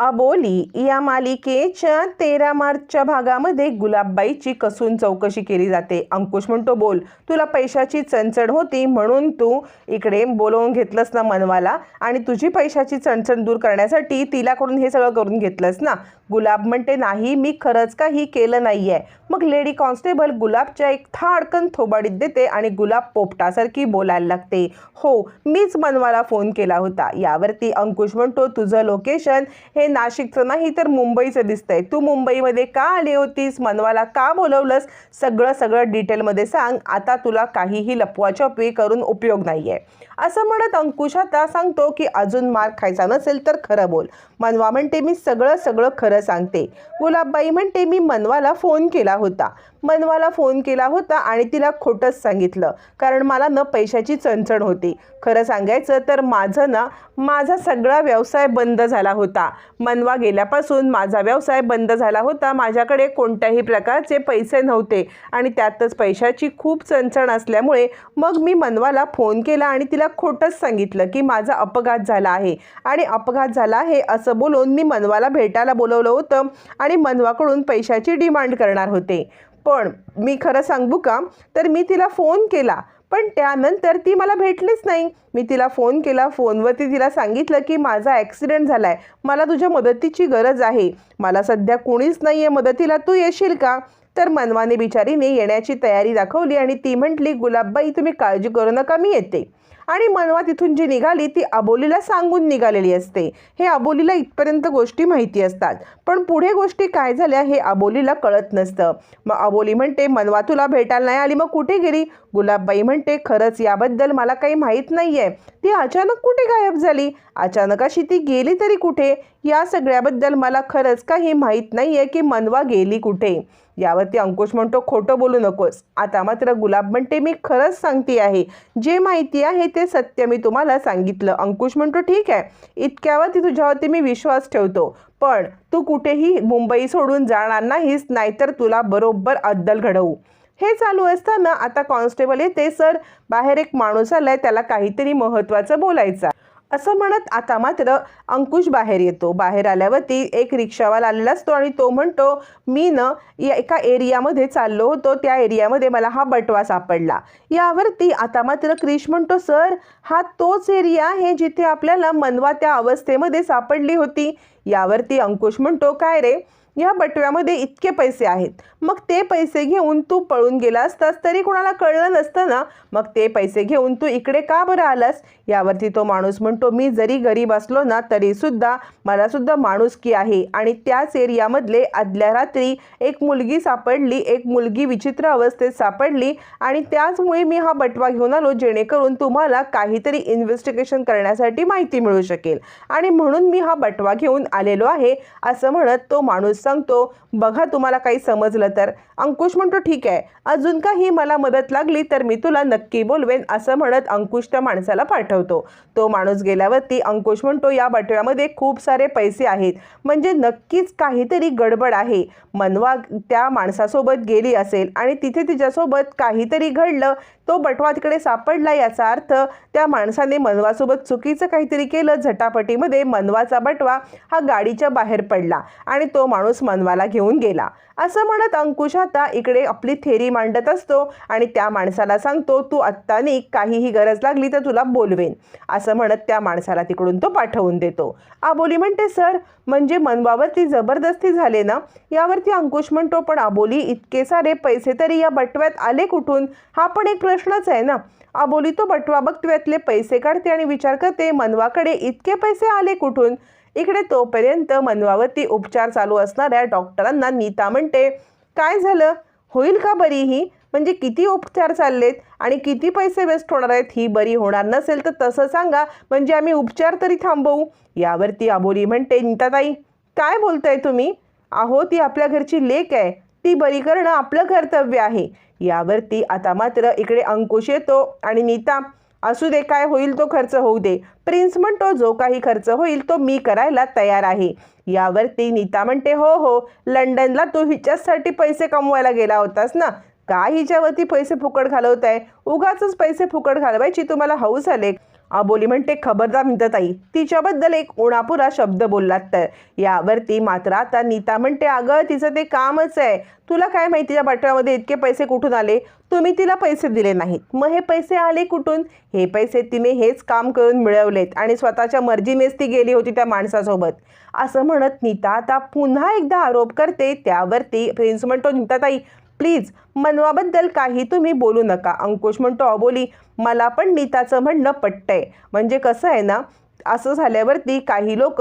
अबोली या मालिकेच्या तेरा मार्चच्या भागामध्ये गुलाबबाईची कसून चौकशी केली जाते. अंकुश म्हणतो बोल तुला पैशाची चणचण होती म्हणून तू इकडे बोलवून घेतलंस ना मनवाला आणि तुझी पैशाची चणचण दूर करण्यासाठी तिलाकडून हे सगळं करून घेतलंस ना? गुलाब म्हणते नाही मी खरंच काही केलं नाही आहे मग लेडी कॉन्स्टेबल गुलाबच्या एक थाडकन थोबाडीत देते आणि गुलाब पोपटासारखी बोलायला लागते. हो मीच मनवाला फोन केला होता. यावरती अंकुश म्हणतो तुझं लोकेशन हे नाशिकचं नाही तर मुंबईचं दिसतंय. तू मुंबईमध्ये का आली होतीस? मनवाला का बोलवलंस? सगळं सगळं डिटेलमध्ये सांग. आता तुला काहीही लपवाछपवी करून उपयोग नाही आहे असं म्हणत अंकुश आता सांगतो की अजून मार खायचा नसेल तर खरं बोल. मनवा म्हणते मी सगळं सगळं खरं सांगते. गुलाबबाई म्हणते मी मनवाला फोन केला होता. मनवाला फोन केला होता आणि तिला खोटंच सांगितलं. कारण मला न पैशाची चणचण होती. खरं सांगायचं तर माझं ना माझा सगळा व्यवसाय बंद झाला होता. मनवा गेल्यापासून माझा व्यवसाय बंद झाला होता. माझ्याकडे कोणत्याही प्रकारचे पैसे नव्हते आणि त्यातच पैशाची खूप चणचण असल्यामुळे मग मी मनवाला फोन केला आणि तिला खोटंच सांगितलं की माझा अपघात झाला आहे. आणि अपघात झाला आहे असं बोलून मी मनवाला भेटायला बोलवलं होतं आणि मनवाकडून पैशाची डिमांड करणार होते. पण मी खरं सांगू का? तर मी तिला फोन केला पण त्यानंतर ती मला भेटलीच नाही. मी तिला फोन केला फोनवरती तिला सांगितलं की माझा ॲक्सिडेंट झाला आहे मला तुझ्या मदतीची गरज आहे. मला सध्या कोणीच नाही आहे मदतीला. तू येशील का? तर मनवाने बिचारीने येण्याची तयारी दाखवली आणि ती म्हटली गुलाबबाई तुम्ही काळजी करू नका मी येते. आणि मनवा तिथून जी निघाली ती अबोलीला सांगून निघालेली असते. हे अबोलीला इथपर्यंत गोष्टी माहिती असतात. पण पुढे गोष्टी काय झाल्या हे अबोलीला कळत नसतं. मग अबोली म्हणते मनवा तुला भेटायला नाही आली मग कुठे गेली? गुलाबबाई म्हणते खरंच याबद्दल मला काही माहीत नाही आहे ती अचानक कुठे गायब झाली? अचानक अशी ती गेली तरी कुठे? या सगळ्याबद्दल मला खरंच काही माहीत नाही आहे की मनवा गेली कुठे. यावरती अंकुश म्हणतो खोटं बोलू नकोस. आता मात्र गुलाब म्हणते मी खरंच सांगते आहे. जे माहिती आहे ते सत्य मी तुम्हाला सांगितलं. अंकुश म्हणतो ठीक आहे. इतक्यावरती तुझ्यावरती मी विश्वास ठेवतो. पण तू कुठेही मुंबई सोडून जाणार नाहीस नाहीतर तुला बरोबर अद्दल घडवू. हे चालू असताना आता कॉन्स्टेबल येते सर बाहेर एक माणूस आलाय त्याला काहीतरी महत्त्वाचं बोलायचं असं म्हणत आता मात्र अंकुश बाहेर येतो. बाहेर आल्यावरती एक रिक्षावाला आलेला असतो आणि तो म्हणतो मी न या एका एरियामध्ये चाललो होतो. त्या एरियामध्ये मला हा बटवा सापडला. यावरती आता मात्र क्रिश म्हणतो सर हा तोच एरिया आहे जिथे आपल्याला मनवा त्या अवस्थेमध्ये सापडली होती. यावरती अंकुश म्हणतो काय रे? या बटव्यामध्ये इतके पैसे आहेत. मग ते पैसे घेऊन तू पळून गेला असतास तरी कोणाला कळलं नसतं ना? मग ते पैसे घेऊन तू इकडे का बरं आलास? यावरती तो माणूस म्हणतो मी जरी गरीब असलो ना तरीसुद्धा मलासुद्धा माणुसकी आहे. आणि त्याच एरियामधले आदल्या रात्री एक मुलगी सापडली एक मुलगी विचित्र अवस्थेत सापडली आणि त्याचमुळे मी हा बटवा घेऊन आलो जेणेकरून तुम्हाला काहीतरी इन्व्हेस्टिगेशन करण्यासाठी माहिती मिळू शकेल. आणि म्हणून मी हा बटवा घेऊन आलेलो आहे असं म्हणत तो माणूस सांगतो बघा तुम्हाला काही समजलं तर. अंकुश म्हणतो ठीक आहे. अजून काही मला मदत लागली तर मी तुला नक्की बोलवेन असं म्हणत अंकुश त्या माणसाला पाठवतो. तो माणूस गेल्यावरती अंकुश म्हणतो या बटव्यामध्ये खूप सारे पैसे आहेत. म्हणजे नक्कीच काहीतरी गडबड आहे. मनवा त्या माणसासोबत गेली असेल आणि तिथे तिच्यासोबत काहीतरी घडलं तो बटवा तिकडे सापडला याचा अर्थ त्या माणसाने मनवासोबत चुकीचं काहीतरी केलं. झटापटीमध्ये मनवाचा बटवा हा गाडीच्या बाहेर पडला आणि तो माणूस मनवाला घेऊन गेला. असं म्हणत अंकुश आता इकडे आपली थेरी मांडत असतो आणि त्या माणसाला सांगतो तू आत्ताने काहीही गरज लागली तर तुला बोलवेन. असं म्हणत त्या माणसाला तिकडून तो पाठवून देतो. आबोली म्हणते सर म्हणजे मनवावरती जबरदस्ती झाले ना? यावरती अंकुश म्हणतो पण आबोली इतके सारे पैसे तरी या बटव्यात आले कुठून? हा पण एक प्रश्नच आहे ना. आबोली तो बटवा बघत्यातले पैसे काढते आणि विचार करते मनवाकडे इतके पैसे आले कुठून? इकडे तोपर्यंत मनवावरती उपचार चालू असणाऱ्या डॉक्टरांना नीता म्हणते काय झालं? होईल का बरी ही? म्हणजे किती उपचार चाललेत आणि किती पैसे वेस्ट होणार आहेत? ही बरी होणार नसेल तर तसं सांगा म्हणजे आम्ही उपचार तरी थांबवू. यावरती आबोली म्हणते नीताताई काय बोलताय तुम्ही? आहो ती आपल्या घरची लेक आहे. ती बरी करणं आपलं कर्तव्य आहे. यावरती आता मात्र इकडे अंकुश येतो आणि नीता असू दे काय होईल तो खर्च होऊ दे. प्रिन्स म्हणतो जो काही खर्च होईल तो मी करायला तयार आहे. यावरती नीता म्हणते हो हो लंडनला तू हिच्याचसाठी पैसे कमवायला गेला होतास ना? का हिच्यावरती पैसे फुकट घालवताय? उगाच पैसे फुकट घालवायची तुम्हाला हौस आले अबोली म्हणते खबरदार नीताताई तिच्याबद्दल एक उणापुरा शब्द बोललात तर. यावरती मात्र आता नीता म्हणते अगं तिचं ते कामच आहे. तुला काय माहिती तिच्या बटव्यामध्ये इतके पैसे कुठून आले? तुम्ही तिला पैसे दिले नाहीत. मग हे पैसे आले कुठून? हे पैसे तिने हेच काम करून मिळवलेत आणि स्वतःच्या मर्जीनेच ती गेली होती त्या माणसासोबत. असं म्हणत नीता आता पुन्हा एकदा आरोप करते. त्यावरती प्रिन्स म्हणतो नीताताई प्लीज मनवाबद्दल काही तुम्ही बोलू नका. अंकुश म्हणतो अबोली मला पण नीताचं म्हणणं पटतंय. म्हणजे कसं आहे ना असं झाल्यावरती काही लोक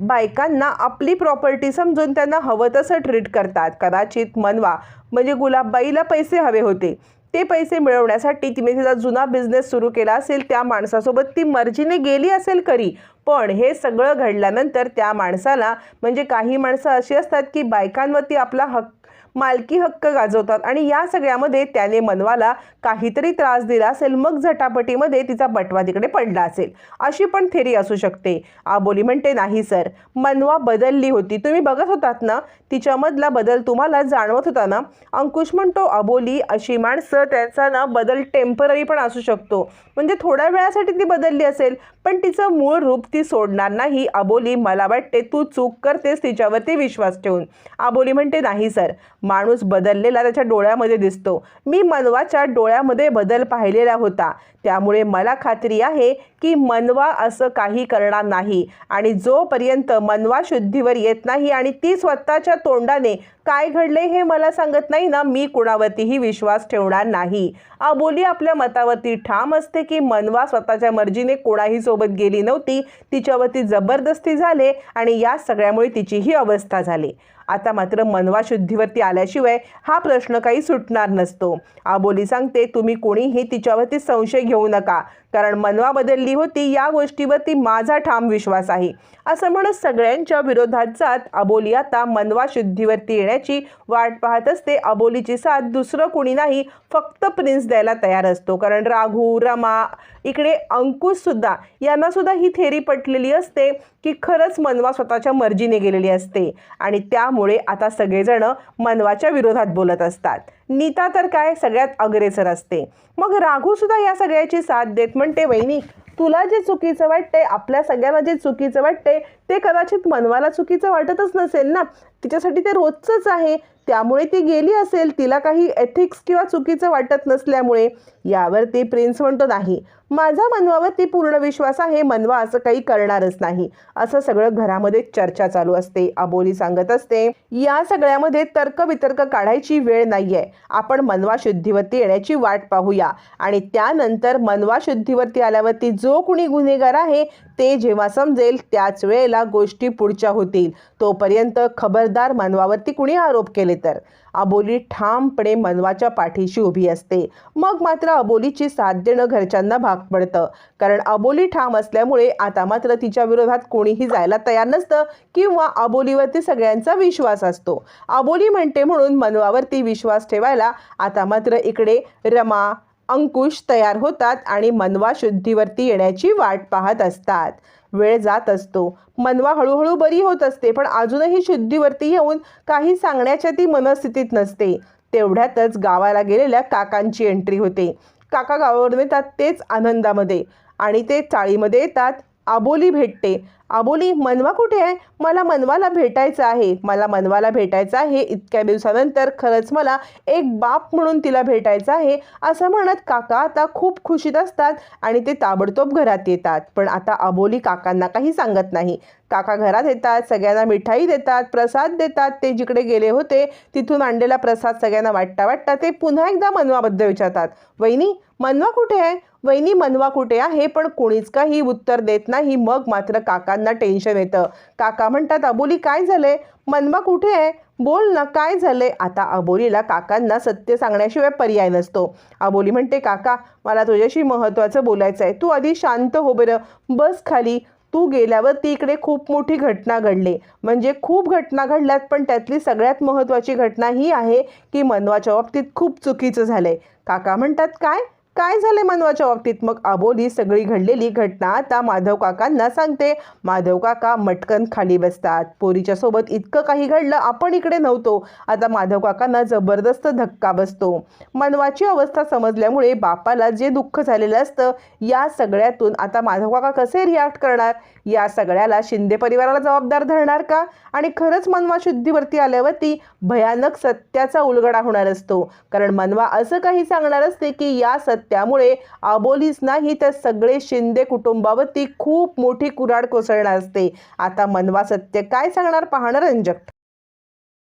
बायकांना आपली प्रॉपर्टी समजून त्यांना हवं तसं ट्रीट करतात. कदाचित मनवा म्हणजे गुलाबबाईला पैसे हवे होते. ते पैसे मिळवण्यासाठी तिने तिचा जुना बिझनेस सुरू केला असेल त्या माणसासोबत ती मर्जीने गेली असेल खरी. पण हे सगळं घडल्यानंतर त्या माणसाला म्हणजे काही माणसं अशी असतात की बायकांवरती आपला हक्क मालकी हक्क गाजवतात. आणि या सगळ्यामध्ये त्याने मनवाला काहीतरी त्रास दिला असेल मग झटापटीमध्ये तिचा बटवा तिकडे पडला असेल. अशी पण थेरी असू शकते. आबोली म्हणते नाही सर. मनवा बदलली होती. तुम्ही बघत होतात ना? तिच्यामधला बदल तुम्हाला जाणवत होता ना? अंकुश म्हणतो अबोली अशी माणसं त्यांचा ना बदल टेंपररी पण असू शकतो. म्हणजे थोड्या वेळासाठी ती बदलली असेल. पण तिचं मूळ रूप ती सोडणार नाही. अबोली मला वाटते तू चूक करतेस तिच्यावरती विश्वास ठेवून. आबोली म्हणते नाही सर. माणूस बदललेला त्याच्या डोळ्यामध्ये दिसतो. मी मनवाच्या डोळ्यामध्ये बदल पाहिलेला होता. त्यामुळे मला खात्री आहे की मनवा असं काही करणार नाही. आणि जोपर्यंत मनवा शुद्धीवर येत नाही आणि ती स्वतःच्या तोंडाने काय घडले हे मला सांगत नाही ना मी कुणावरतीही विश्वास ठेवणार नाही. अबोली आपल्या मतावरती ठाम असते की मनवा स्वतःच्या मर्जीने कोणाही सोबत गेली नव्हती. तिच्यावरती जबरदस्ती झाले आणि या सगळ्यामुळे तिचीही अवस्था झाली. आता मात्र मनवा शुद्धीवरती आल्याशिवाय हा प्रश्न काही सुटणार नसतो. आबोली सांगते तुम्ही कोणीही तिच्यावरती संशय घेऊ नका. कारण मनवा बदलली होती या गोष्टीवरती माझा ठाम विश्वास आहे. असं म्हणत सगळ्यांच्या विरोधात जात अबोली आता मनवा शुद्धीवरती येण्याची वाट पाहत असते. अबोलीची साथ दुसरं कुणी नाही फक्त प्रिन्स द्यायला तयार असतो. कारण राघू रमा इकडे अंकुशसुद्धा यांनासुद्धा ही थेरी पटलेली असते की खरंच मनवा स्वतःच्या मर्जीने गेलेली असते. आणि त्यामुळे आता सगळेजण मनवाच्या विरोधात बोलत असतात. नीता तर काय सगळ्यात अग्रेसर असते. मग राघू सुद्धा या सगळ्याची साथ देत म्हणते वहिनी तुला जे चुकीचं वाटतंय आपल्या सगळ्यांना जे चुकीचं वाटते ते कदाचित मनवाला चुकीचं वाटतच नसेल ना? तिच्यासाठी ते रोजचंच आहे. त्यामुळे ती गेली असेल तिला काही एथिक्स किंवा चुकीचं वाटत नसल्यामुळे. यावर ती प्रिन्स म्हणतो नाही. माझा मनवावर ती पूर्ण विश्वास आहे मनवा असं काही करणारच नाही. असं सगळं घरामध्ये चर्चा चालू असते. अबोली सांगत असते या सगळ्यामध्ये तर्कवितर्क काढायची वेळ नाहीये. आपण मनवा शुद्धीवरती येण्याची वाट पाहूया. आणि त्यानंतर मनवा शुद्धीवरती आल्यावरती जो कुणी गुन्हेगार आहे ते जेव्हा समजेल त्याच वेळेला गोष्टी पुढच्या होतील. तोपर्यंत खबरदार मनवावरती कुणी आरोप केले तर? अबोली ठामपणे मनवाच्या पाठीशी उभी असते. मग मात्र अबोलीची साथ देणं घरच्यांना भाग पडतं. कारण अबोली ठाम असल्यामुळे आता मात्र तिच्या विरोधात कोणीही जायला तयार नसतं किंवा अबोलीवरती सगळ्यांचा विश्वास असतो. अबोली म्हणते म्हणून मनवावरती विश्वास ठेवायला आता मात्र इकडे रमा अंकुश तयार होतात आणि मनवा शुद्धीवरती येण्याची वाट पाहत असतात. वेळ जात असतो. मनवा हळूहळू बरी होत असते पण अजूनही शुद्धीवरती येऊन काही सांगण्याच्या ती मनस्थितीत नसते. तेवढ्यातच गावाला गेलेल्या काकांची एंट्री होते. काका गावावरून येतात तेच आनंदामध्ये आणि ते चाळीमध्ये येतात. आबोली भेटते. आबोली मनवा कुठे आहे? मला मनवाला भेटायचं आहे. मला मनवाला भेटायचं आहे इतक्या दिवसानंतर. खरंच मला एक बाप म्हणून तिला भेटायचं आहे असं म्हणत काका आता खूप खुशीत असतात आणि ते ताबडतोब घरात येतात. पण आता अबोली काकांना काही सांगत नाही. काका घरात येतात सगळ्यांना मिठाई देतात प्रसाद देतात. ते जिकडे गेले होते तिथून आणलेला प्रसाद सगळ्यांना वाटता वाटता ते पुन्हा एकदा मनवाबद्दल विचारतात. वहिनी मनवा कुठे आहे? वहिनी मनवा कुठे आहे पण कोणीच काही उत्तर देत नाही. मग मात्र काकांना टेन्शन येतं. काका म्हणतात अबोली काय झाले मनवा कुठे आहे? बोल ना काय झाले आता अबोलीला काकांना सत्य सांगण्याशिवाय पर्याय नसतो. अबोली म्हणते काका मला तुझ्याशी महत्त्वाचं बोलायचं आहे. तू आधी शांत हो बरं. बस खाली. तू गेल्यावर ती इकडे खूप मोठी घटना घडली. म्हणजे खूप घटना घडल्यात पण त्यातली सगळ्यात महत्त्वाची घटना ही आहे की मनवाच्या बाबतीत खूप चुकीचं झालं आहे काका म्हणतात काय? काय झाले मानवाच्या बाबतीत? मग अबोली सगळी घडलेली घटना आता माधव काकांना सांगते. माधव काका मटकन खाली बसतात. पोरीच्या सोबत इतकं काही घडलं आपण इकडे नव्हतो. आता माधव काकांना जबरदस्त धक्का बसतो. मनवाची अवस्था समजल्यामुळे बापाला जे दुःख झालेलं असतं या सगळ्यातून आता माधव काका कसे रिॲक्ट करणार? या सगळ्याला शिंदे परिवाराला जबाबदार धरणार का? आणि खरंच मनवा शुद्धीवरती आल्यावरती भयानक सत्याचा उलगडा होणार असतो. कारण मनवा असं काही सांगणार असते की या सत्य त्यामुळे आबोलीच नाही तर सगळे शिंदे कुटुंबावरती खूप मोठी कुराड कोसळणार असते. आता मनवा सत्य काय सांगणार पाहणं रंजक.